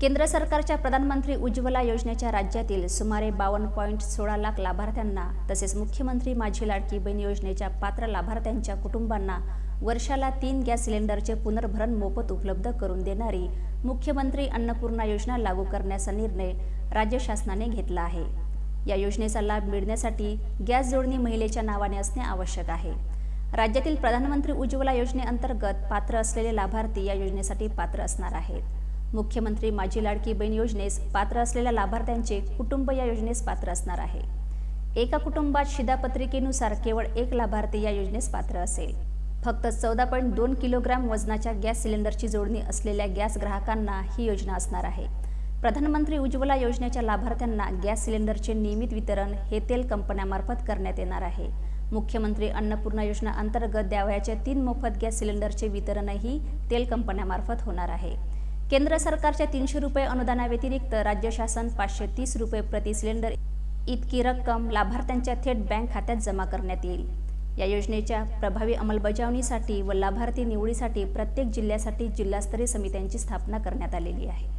केंद्र सरकारच्या प्रधानमंत्री उज्ज्वला योजनेच्या राज्यातील सुमारे बावन्न पॉईंट सोळा लाख लाभार्थ्यांना तसेच मुख्यमंत्री माझी लाडकी बहीण योजनेच्या पात्र लाभार्थ्यांच्या कुटुंबांना वर्षाला तीन गॅस सिलेंडरचे पुनर्भरण मोफत उपलब्ध करून देणारी मुख्यमंत्री अन्नपूर्णा योजना लागू करण्याचा निर्णय राज्य शासनाने घेतला आहे. या योजनेचा लाभ मिळण्यासाठी गॅस जोडणी महिलेच्या नावाने असणे आवश्यक आहे. राज्यातील प्रधानमंत्री उज्ज्वला योजनेअंतर्गत पात्र असलेले लाभार्थी या योजनेसाठी पात्र असणार आहेत. मुख्यमंत्री माझी लाडकी बहीण योजनेस पात्र असलेल्या लाभार्थ्यांचे कुटुंब या योजनेस पात्र असणार आहे. एका कुटुंबात शिधापत्रिकेनुसार केवळ एक लाभार्थी या योजनेस पात्र असेल. फक्त चौदा पॉईंट दोन किलोग्रॅम वजनाच्या गॅस सिलेंडरची जोडणी असलेल्या गॅस ग्राहकांना ही योजना असणार आहे. प्रधानमंत्री उज्ज्वला योजनेच्या लाभार्थ्यांना गॅस सिलेंडरचे नियमित वितरण हे तेल कंपन्यामार्फत करण्यात येणार आहे. मुख्यमंत्री अन्नपूर्णा योजना अंतर्गत द्यावयाच्या तीन मोफत गॅस सिलेंडरचे वितरणही तेल कंपन्यामार्फत होणार आहे. केंद्र सरकारच्या तीनशे रुपये अनुदानाव्यतिरिक्त राज्य शासन पाचशे तीस रुपये प्रति सिलेंडर इतकी रक्कम लाभार्थ्यांच्या थेट बँक खात्यात जमा करण्यात येईल. या योजनेच्या प्रभावी अंमलबजावणीसाठी व लाभार्थी निवडीसाठी प्रत्येक जिल्ह्यासाठी जिल्हास्तरीय समित्यांची स्थापना करण्यात आलेली आहे.